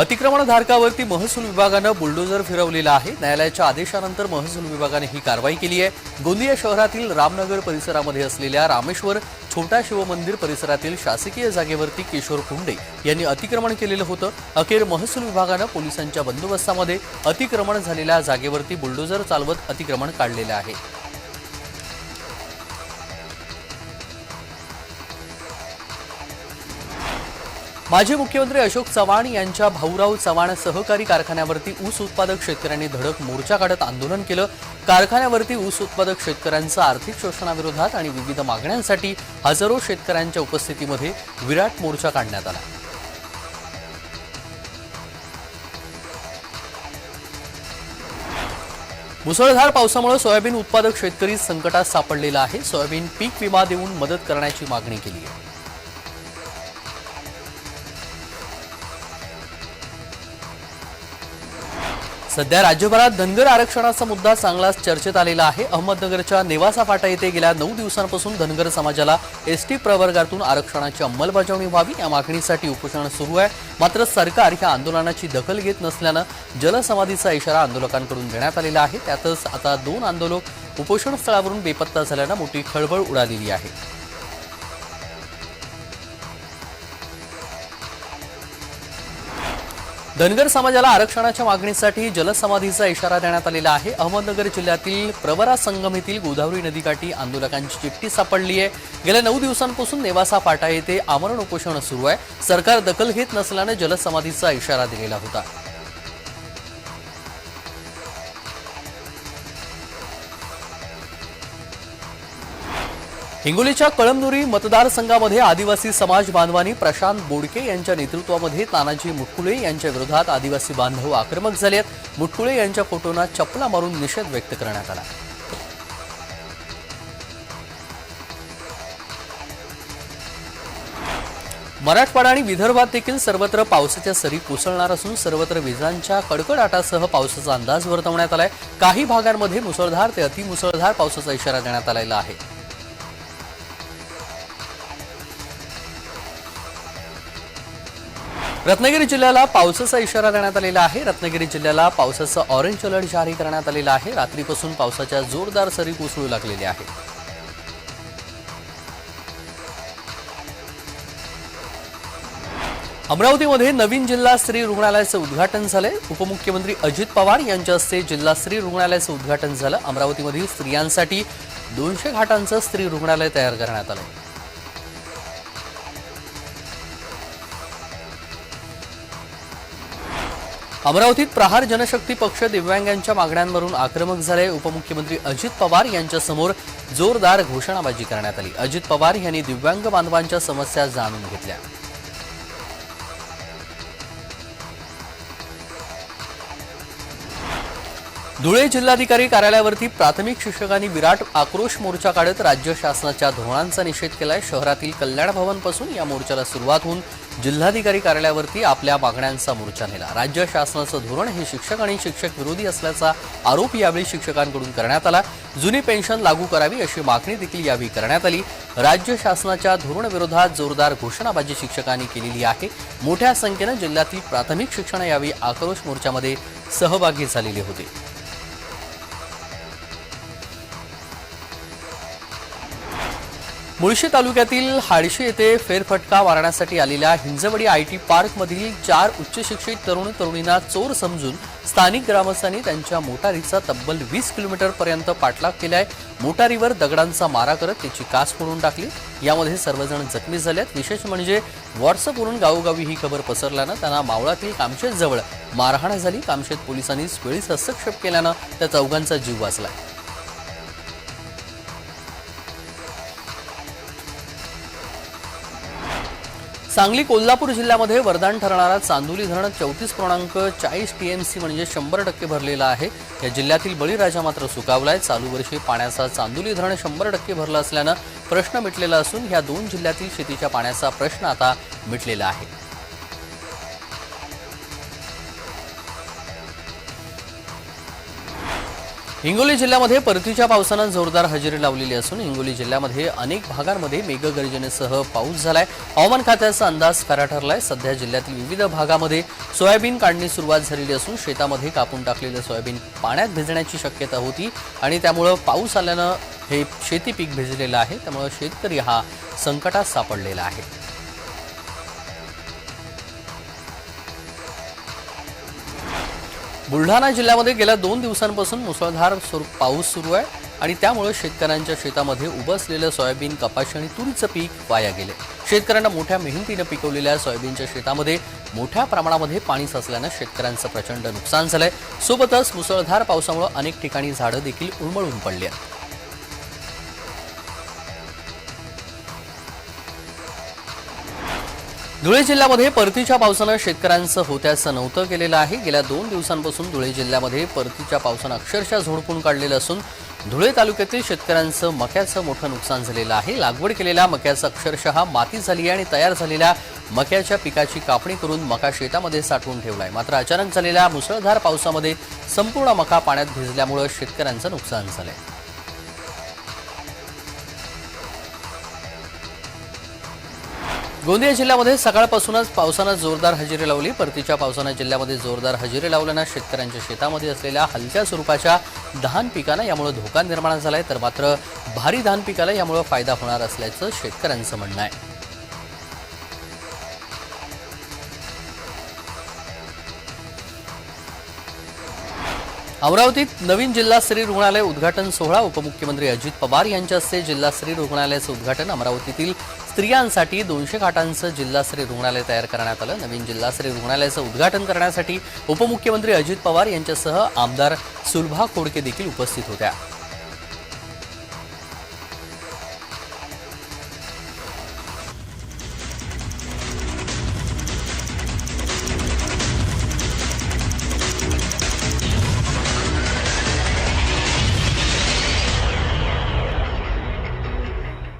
अतिक्रमणधारकावरती महसूल विभागानं बुलडोजर फिरवलेला आहे. न्यायालयाच्या आदेशानंतर महसूल विभागाने ही कारवाई केली आहे. गोंदिया शहरातील रामनगर परिसरामध्ये असलेल्या रामेश्वर छोटा शिवमंदिर परिसरातील शासकीय जागेवरती किशोर कुंडे यांनी अतिक्रमण केलेलं होतं. अखेर महसूल विभागानं पोलिसांच्या बंदोबस्तामध्ये अतिक्रमण झालेल्या जागेवरती बुलडोजर चालवत अतिक्रमण काढलेलं आहे. माजी मुख्यमंत्री अशोक चव्हाण यांच्या भाऊराव चव्हाण सहकारी कारखान्यावरती ऊस उत्पादक शेतकऱ्यांनी धडक मोर्चा काढत आंदोलन केलं. कारखान्यावरती ऊस उत्पादक शेतकऱ्यांचं आर्थिक शोषणाविरोधात आणि विविध मागण्यांसाठी हजारो शेतकऱ्यांच्या उपस्थितीमध्ये विराट मोर्चा काढण्यात आला. मुसळधार पावसामुळे सोयाबीन उत्पादक शेतकरी संकटात सापडलेला आहे. सोयाबीन पीक विमा देऊन मदत करण्याची मागणी केली आहे. सध्या राज्यभरात धनगर आरक्षणाचा मुद्दा चांगलाच चर्चेत आलेला आहे. अहमदनगरच्या नेवासा फाटा येथे गेल्या नऊ दिवसांपासून धनगर समाजाला एस टी प्रवर्गातून आरक्षणाची अंमलबजावणी व्हावी या मागणीसाठी उपोषण सुरू आहे. मात्र सरकार ह्या आंदोलनाची दखल घेत नसल्यानं जलसमाधीचा इशारा आंदोलकांकडून देण्यात आलेला आहे. त्यातच आता दोन आंदोलक उपोषण स्थळावरून बेपत्ता झाल्यानं मोठी खळबळ उडालेली आहे. धनगर समाजाला आरक्षणाच्या मागणीसाठी जलसमाधीचा इशारा देण्यात आलेला आहे. अहमदनगर जिल्ह्यातील प्रवरा संगम येथील गोदावरी नदीकाठी आंदोलकांची चिठ्ठी सापडली आहे. गेल्या नऊ दिवसांपासून नेवासा फाटा येथे आमरण उपोषण सुरू आहे. सरकार दखल घेत नसल्यानं जलसमाधीचा इशारा दिलेला होता. हिंगोलीच्या कळमनुरी मतदारसंघामध्ये आदिवासी समाज बांधवांनी प्रशांत बोडके यांच्या नेतृत्वामध्ये तानाजी मुटकुळे यांच्या विरोधात आदिवासी बांधव आक्रमक झाले आहेत मुटकुळे यांच्या फोटोंना चपला मारून निषेध व्यक्त करण्यात आला. मराठवाडा आणि विदर्भात देखील सर्वत्र पावसाच्या सरी कोसळणार असून सर्वत्र विजांच्या कडकडाटासह पावसाचा अंदाज वर्तवण्यात आलाय. काही भागांमध्ये मुसळधार ते अतिमुसळधार पावसाचा इशारा देण्यात आलेला आहे. रत्नागिरी जिल्ह्याला पावसाचा इशारा देण्यात आलेला आहे. रत्नागिरी जिल्ह्याला पावसाचं ऑरेंज अलर्ट जारी करण्यात आलेला आहे. रात्रीपासून पावसाच्या जोरदार सरी कोसळू लागलेल्या आहेत. अमरावतीमध्ये नवीन जिल्हा स्त्री रुग्णालयाचं उद्घाटन झालंय. उपमुख्यमंत्री अजित पवार यांच्या हस्ते जिल्हा स्त्री रुग्णालयाचं उद्घाटन झालं. अमरावतीमधील स्त्रियांसाठी दोनशे घाटांचं स्त्री रुग्णालय तयार करण्यात आलं. अमरावतीत प्रहार जनशक्ती पक्ष दिव्यांगांच्या मागण्यांवरून आक्रमक झाले. उपमुख्यमंत्री अजित पवार यांच्यासमोर जोरदार घोषणाबाजी करण्यात आली. अजित पवार यांनी दिव्यांग बांधवांच्या समस्या जाणून घेतल्या. धुळे जिल्हाधिकारी कार्यालयावरती प्राथमिक शिक्षकांनी विराट आक्रोश मोर्चा काढत राज्य शासनाच्या धोरणांचा निषेध केलाय. शहरातील कल्याण भवनपासून या मोर्चाला सुरुवात होऊन जिल्हाधिकारी कार्यालयावरती आपल्या मागण्यांचा मोर्चा नेला. राज्य शासनाचं धोरण हे शिक्षक आणि शिक्षक विरोधी असल्याचा आरोप यावेळी शिक्षकांकडून करण्यात आला. जुनी पेन्शन लागू करावी अशी मागणी देखील यावेळी करण्यात आली. राज्य शासनाच्या धोरणविरोधात जोरदार घोषणाबाजी शिक्षकांनी केलेली आहे. मोठ्या संख्येनं जिल्ह्यातील प्राथमिक शिक्षण यावेळी आक्रोश मोर्चामध्ये सहभागी झालेले होते. मुळशी तालुक्यातील हाडशी येथे फेरफटका मारण्यासाठी आलेल्या हिंजवडी आय टी पार्कमधील चार उच्चशिक्षित तरुण तरुणींना चोर समजून स्थानिक ग्रामस्थांनी त्यांच्या मोटारीचा तब्बल वीस किलोमीटर पर्यंत पाठलाग केलाय. मोटारीवर दगडांचा मारा करत त्याची कास फोडून टाकली. यामध्ये सर्वजण जखमी झालेत. विशेष म्हणजे व्हॉट्सअपवरून गावोगावी ही खबर पसरल्यानं त्यांना मावळातील कामशेत जवळ मारहाण झाली. कामशेत पोलिसांनी वेळीच हस्तक्षेप केल्यानं त्या चौघांचा जीव वाचलाय. सांगली कोल्हापूर जिल्ह्यामध्ये वरदान ठरणारा चांदोली धरण चौतीस पूर्णांक चाळीस टीएमसी म्हणजे शंभर टक्के भरलेला आहे. या जिल्ह्यातील बळीराजा मात्र सुकावलाय. चालू वर्षी पाण्याचा चांदोली धरण शंभर टक्के भरलं असल्यानं प्रश्न मिटलेला असून ह्या दोन जिल्ह्यातील शेतीच्या पाण्याचा प्रश्न आता मिटलेला आहे. हिंगोली जिल्ह्यामध्ये परतीच्या पावसानं जोरदार हजेरी लावलेली असून हिंगोली जिल्ह्यामध्ये अनेक भागांमध्ये मेघगर्जनेसह पाऊस झालाय. हवामान खात्याचा अंदाज खरा ठरलाय. सध्या जिल्ह्यातील विविध भागामध्ये सोयाबीन काढणी सुरुवात झालेली असून शेतामध्ये कापून टाकलेलं सोयाबीन पाण्यात भिजण्याची शक्यता होती आणि त्यामुळं पाऊस आल्यानं हे शेती पीक भिजलेलं आहे. त्यामुळं शेतकरी हा संकटात सापडलेला आहे. बुलढाणा जिल्ह्यामध्ये गेल्या दोन दिवसांपासून मुसळधार पाऊस सुरू आहे आणि त्यामुळे शेतकऱ्यांच्या शेतामध्ये उभं असलेलं सोयाबीन कपाशी आणि तुरीचं पीक वाया गेले. शेतकऱ्यांना मोठ्या मेहनतीनं पिकवलेल्या सोयाबीनच्या शेतामध्ये मोठ्या प्रमाणामध्ये पाणी साचल्यानं शेतकऱ्यांचं प्रचंड नुकसान झालंय. सोबतच मुसळधार पावसामुळे अनेक ठिकाणी झाडं देखील उन्मळून पडली आहेत. धुळे जिल्ह्यामध्ये परतीच्या पावसानं शेतकऱ्यांचं होत्याचं नव्हतं केलेलं आहे. गेल्या दोन दिवसांपासून धुळे जिल्ह्यामध्ये परतीच्या पावसानं अक्षरशः झोडपून काढलेलं असून धुळे तालुक्यातील शेतकऱ्यांचं मक्याचं मोठं नुकसान झालेलं आहे. लागवड केलेल्या मक्याचं अक्षरशः माती झाली आहे आणि तयार झालेल्या मक्याच्या पिकाची कापणी करून मका शेतामध्ये साठवून ठेवलाय. मात्र अचानक झालेल्या मुसळधार पावसामध्ये संपूर्ण मका पाण्यात भिजल्यामुळं शेतकऱ्यांचं नुकसान झालंय. गोंदिया जिल्ह्यामध्ये सकाळपासूनच पावसानं जोरदार हजेरी लावली. परतीच्या पावसानं जिल्ह्यामध्ये जोरदार हजेरी लावल्यानं शेतकऱ्यांच्या शेतामध्ये असलेल्या हलक्या स्वरूपाच्या धान पिकांना यामुळे धोका निर्माण झालाय. तर मात्र भारी धान पिकाला यामुळे फायदा होणार असल्याचं शेतकऱ्यांचं म्हणणं आहे. अमरावतीत नवीन जिल्हास्तरीय रुग्णालय उद्घाटन सोहळा. उपमुख्यमंत्री अजित पवार यांच्या हस्ते जिल्हास्तरीय रुग्णालयाचं उद्घाटन अमरावतीतील स्त्रियांसाठी दोनशे खाटांचं जिल्हास्तरीय रुग्णालय तयार करण्यात आलं. नवीन जिल्हास्तरीय रुग्णालयाचं उद्घाटन करण्यासाठी उपमुख्यमंत्री अजित पवार यांच्यासह आमदार सुलभा खोडके देखील उपस्थित होत्या.